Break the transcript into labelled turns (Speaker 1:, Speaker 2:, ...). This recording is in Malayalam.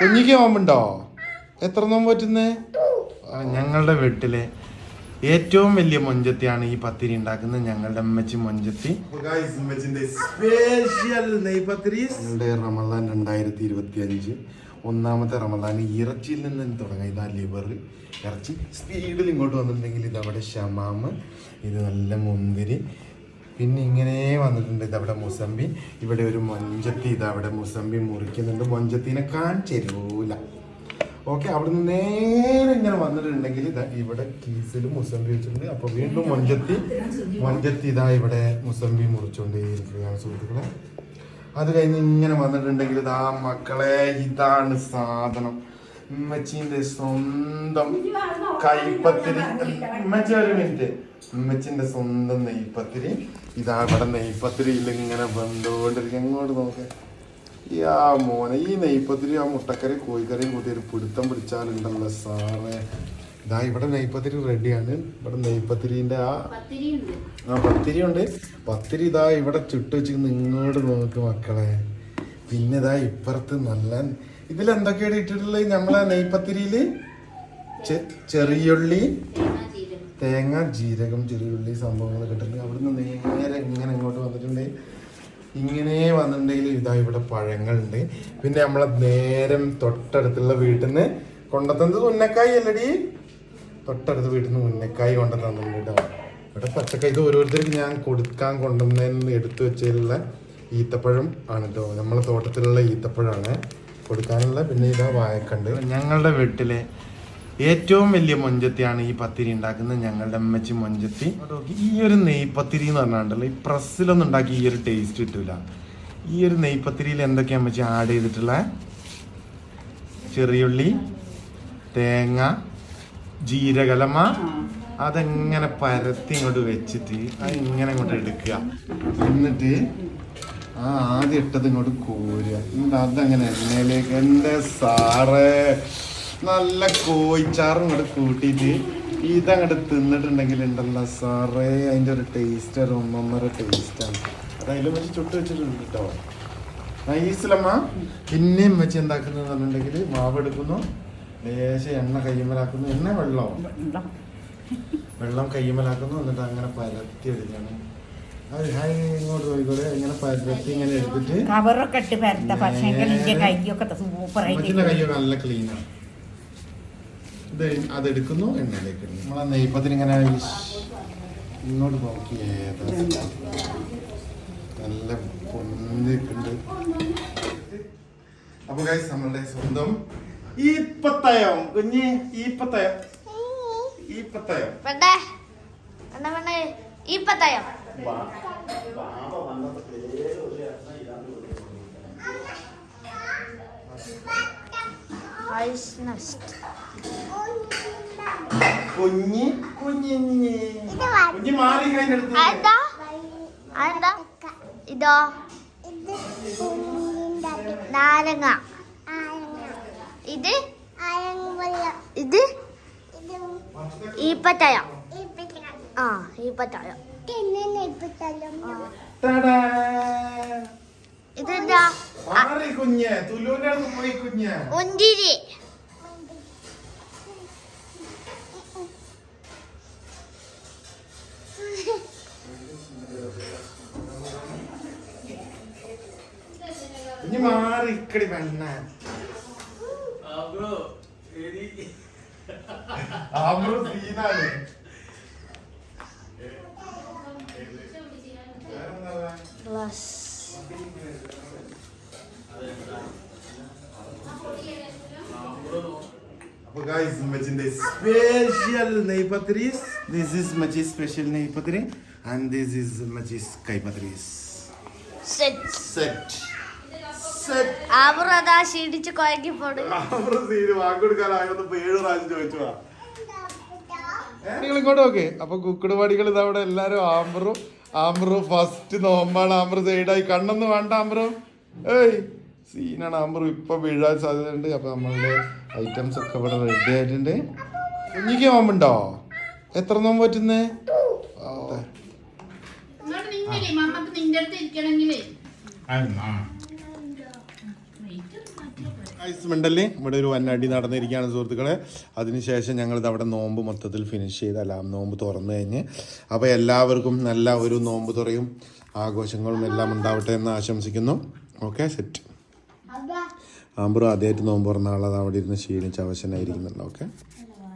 Speaker 1: കുഞ്ഞിക്ക് നോമ്പുണ്ടോ? എത്ര നോമ്പ് പറ്റുന്നേ? ഞങ്ങളുടെ വീട്ടിലെ ഏറ്റവും വലിയ മൊഞ്ചത്തിയാണ് ഈ പത്തിരി ഉണ്ടാക്കുന്നത്. ഞങ്ങളുടെ അമ്മച്ചി മൊഞ്ചത്തി. സ്പെഷ്യൽ ഞങ്ങളുടെ റമദാൻ രണ്ടായിരത്തി ഇരുപത്തി അഞ്ച് ഒന്നാമത്തെ റമദാൻ ഇറച്ചിയിൽ നിന്ന് തുടങ്ങാം. ഇതാ ലിവർ ഇറച്ചി സ്പീഡിൽ ഇങ്ങോട്ട് വന്നിട്ടുണ്ടെങ്കിൽ ഇതവിടെ ഷമാമ്. ഇത് നല്ല മുന്തിരി. പിന്നെ ഇങ്ങനെ വന്നിട്ടുണ്ട് ഇതവിടെ മുസമ്പി. ഇവിടെ ഒരു മൊഞ്ചത്തി ഇതവിടെ മുസമ്പി മുറിക്കുന്നുണ്ട്. മൊഞ്ചത്തിനെ കാണിച്ചേരൂല. ഓക്കെ അവിടെ നിന്ന് നേരെ ഇങ്ങനെ വന്നിട്ടുണ്ടെങ്കിൽ ഇതാ ഇവിടെ കീസിൽ മുസമ്പി വെച്ചിട്ടുണ്ട്. അപ്പൊ വീണ്ടും മൊഞ്ചത്തി മൊഞ്ചത്തി ഇതാ ഇവിടെ മുസമ്പി മുറിച്ചുകൊണ്ടേയിരിക്കുകയാണ് സുഹൃത്തുക്കളെ. അത് കഴിഞ്ഞ് ഇങ്ങനെ വന്നിട്ടുണ്ടെങ്കിൽ ഇതാ മക്കളെ ഇതാണ് സാധനം. ഉമ്മച്ചിന്റെ സ്വന്തം കൈപ്പത്തിരി ഉമ്മച്ചി ഒരു മിനിറ്റ്. ഉമ്മച്ചിന്റെ സ്വന്തം നെയ്പത്തിരി. ഇതാ ഇവിടെ നെയ്പത്തിരിയിൽ ഇങ്ങനെ വന്നുകൊണ്ടിരിക്കും എങ്ങോട്ട് ഈ യാ മോനെ ഈ നെയ്പത്തിരി ആ മുട്ടക്കറി കോഴിക്കറിയും കൂട്ടി ഒരു പിടുത്തം പിടിച്ചാലുണ്ടല്ലോ സാറേ. ഇതാ ഇവിടെ നെയ്പത്തിരി റെഡിയാണ്. ഇവിടെ നെയ്പത്തിരിന്റെ ആ ആ പത്തിരി ഉണ്ട് പത്തിരി ഇതാ ഇവിടെ ചുട്ട് വെച്ചിരിക്കുന്ന. ഇങ്ങോട്ട് നോക്ക് മക്കളെ. പിന്നെ ഇതാ ഇപ്പുറത്ത് നല്ല ഇതിൽ എന്തൊക്കെയാണ് ഇട്ടിട്ടുള്ളത്? നമ്മളെ നെയ്പത്തിരിയിൽ ചെ- ചെറിയുള്ളി തേങ്ങ ജീരകം ചെറിയുള്ളി സംഭവങ്ങളൊക്കെ ഇട്ടിട്ടുണ്ട്. അവിടുന്ന് നേരെ ഇങ്ങനെ ഇങ്ങോട്ട് വന്നിട്ടുണ്ട്. ഇങ്ങനെ വന്നിട്ടുണ്ടെങ്കിൽ ഇതാ ഇവിടെ പഴങ്ങളുണ്ട്. പിന്നെ നമ്മളെ നേരം തൊട്ടടുത്തുള്ള വീട്ടിൽ നിന്ന് കൊണ്ടുത്തന്നത് ഉന്നക്കായി അല്ലടി? തൊട്ടടുത്ത വീട്ടിൽ നിന്ന് ഉന്നക്കായി കൊണ്ടു തന്നിട്ടുണ്ട് കേട്ടോ. ഇവിടെ പച്ചക്കായി ഇത് ഓരോരുത്തർക്ക് ഞാൻ കൊടുക്കാൻ കൊണ്ടുവന്നതിന് എടുത്തു വെച്ചതിലുള്ള ഈത്തപ്പഴം ആണ് കേട്ടോ. നമ്മളെ തോട്ടത്തിലുള്ള ഈത്തപ്പഴമാണ്. കൊടുക്കാനുള്ള പിന്നെ ഇതാ വായക്കണ്ട്. ഞങ്ങളുടെ വീട്ടിലെ ഏറ്റവും വലിയ മൊഞ്ചത്തിയാണ് ഈ പത്തിരി ഉണ്ടാക്കുന്നത്. ഞങ്ങളുടെ അമ്മച്ചി മൊഞ്ചത്തി. ഈ ഒരു നെയ്പത്തിരി എന്ന് പറഞ്ഞാണ്ടല്ലോ ഈ പ്രസ്സിലൊന്നും ഉണ്ടാക്കി ഈ ഒരു ടേസ്റ്റ് കിട്ടൂല. ഈ ഒരു നെയ്പത്തിരിയിൽ എന്തൊക്കെയാ അമ്മച്ചി ആഡ് ചെയ്തിട്ടുള്ള? ചെറിയുള്ളി തേങ്ങ ജീരകലമ അതെങ്ങനെ പരത്തി ഇങ്ങോട്ട് വെച്ചിട്ട് അത് ഇങ്ങനെ ഇങ്ങോട്ട് എടുക്കുക. എന്നിട്ട് ആ ആദ്യം ഇട്ടത് ഇങ്ങോട്ട് കോരുക. എന്നിട്ട് അതങ്ങനെ എണ്ണയിലേക്ക് എന്റെ സാറേ നല്ല കോയിച്ചാറും ഇങ്ങോട്ട് കൂട്ടിയിട്ട് ഇതങ്ങോട്ട് തിന്നിട്ടുണ്ടെങ്കിൽ ഉണ്ടല്ലോ സാറേ അതിന്റെ ഒരു ടേസ്റ്റ് ഒരു ഒന്നൊന്നര ടേസ്റ്റാണ്. അത് അതിലും വെച്ച് ചുട്ട് വെച്ചിട്ടുണ്ട് കേട്ടോ. നൈസിലമ്മ പിന്നെയും വെച്ച് എന്താക്കുന്നത് പറഞ്ഞിട്ടുണ്ടെങ്കിൽ മാവ് എടുക്കുന്നു. ലേശം എണ്ണ കയ്യുമ്മലാക്കുന്നു. എണ്ണ വെള്ളം. വെള്ളം കയ്യുമ്മലാക്കുന്നു. എന്നിട്ട് അങ്ങനെ പരത്തി എടുക്കണം
Speaker 2: കവറൊക്കെ ഇട്ട് പരത്ത. പക്ഷേ എന്റെ കൈയൊക്കെ
Speaker 1: സൂപ്പർ ആയിട്ട് നല്ല ക്ലീനാണ് ഇത് അതെടുക്കുന്നു എണ്ണയിലേക്ക് നമ്മളെ നെയ്പ്പത്തിന് ഇങ്ങനെ ഇങ്ങോട്ട് നോക്കിയേ നല്ല പൊന്നിട്ടുണ്ട് അപ്പൊ ഗൈസ് നമ്മളുടെ സ്വന്തം ഈപ്പത്തയം. കുഞ്ഞ് ഈപ്പത്തയം. ഈപ്പത്തയം.
Speaker 3: പെണ്ണേ പെണ്ണ പെണ്ണേ ഈ പത്തായോ
Speaker 1: കുഞ്ഞി കുഞ്ഞിഞ്ഞി കുഞ്ഞി. മാറി കഴിഞ്ഞ
Speaker 3: അതെന്താ? അതെന്താ? ഇതോ? നാരങ്ങ. ഇത്? ഇത്? ഈപ്പത്തയം ആ ഈപ്പത്തയം ഇതെന്താ?
Speaker 1: കുഞ്ഞ് തുലൂന്റെ പോയി കുഞ്ഞ്.
Speaker 3: മുന്തിരി.
Speaker 1: കുഞ്ഞ് മാറി ഇക്കടി പെണ്ണ. ആമ്പ്രോ സീനാണ്.
Speaker 3: പ്ലസ്
Speaker 1: അപ്പൊ ഗൈസ് മച്ചിന്റെ സ്പെഷ്യൽ നെയ്പത്രീസ് ദിസ് ഈസ് മച്ചി സ്പെഷ്യൽ നെയ്പത്രി ആൻഡ് ദിസ് ഈസ് മച്ചീസ് കൈപത്രീസ്
Speaker 3: സെറ്റ്
Speaker 1: സെറ്റ്
Speaker 3: അതാ ക്ഷീണിച്ച് കുഴക്കി പോടും
Speaker 1: ആമ്പ്രോ സീന് വാക്കൊടുക്കാനായൊന്ന് ഏഴ് പ്രാവശ്യം ചോദിച്ചു നിങ്ങൾ ഇങ്ങോട്ട് നോക്കേ അപ്പൊ കുക്കിടുപാടികൾ പടികൾ ഇതവിടെ എല്ലാരും ആമ്പ്രു ആമ്പ്രു ഫസ്റ്റ് നോമ്പാണ് ആമ്പ്രു സൈഡായി. കണ്ണൊന്നും വേണ്ട ആമ്പ്രു. ഏയ് സീനാണ് ആമ്പ്രു. ഇപ്പൊ വീഴാൻ സാധ്യതയുണ്ട്. അപ്പൊ നമ്മളുടെ ഐറ്റംസ് ഒക്കെ ഇവിടെ റെഡി ആയിട്ടുണ്ട്. കുഞ്ഞിക്ക് നോമ്പുണ്ടോ? എത്ര നോമ്പ് പറ്റുന്നേ?
Speaker 2: ഇങ്ങോട്ട്
Speaker 1: മെണ്ടല്ലേ ഇവിടെ ഒരു വന്നടി നടന്നിരിക്കുകയാണ് സുഹൃത്തുക്കളെ. അതിനുശേഷം ഞങ്ങൾ ഇത് അവിടെ നോമ്പ് മൊത്തത്തിൽ ഫിനിഷ് ചെയ്തല്ല നോമ്പ് തുറന്നു കഴിഞ്ഞ് അപ്പോൾ എല്ലാവർക്കും നല്ല ഒരു നോമ്പ് തുറയും. ആഘോഷങ്ങളും എല്ലാം ഉണ്ടാവട്ടെ എന്ന് ആശംസിക്കുന്നു. ഓക്കെ സെറ്റ് ആമ്പറും ആദ്യമായിട്ട് നോമ്പ് തുറന്ന ആളത് അവിടെ ഇരുന്ന് ക്ഷീണിച്ച് അവശനായിരിക്കുന്നുണ്ട്. ഓക്കെ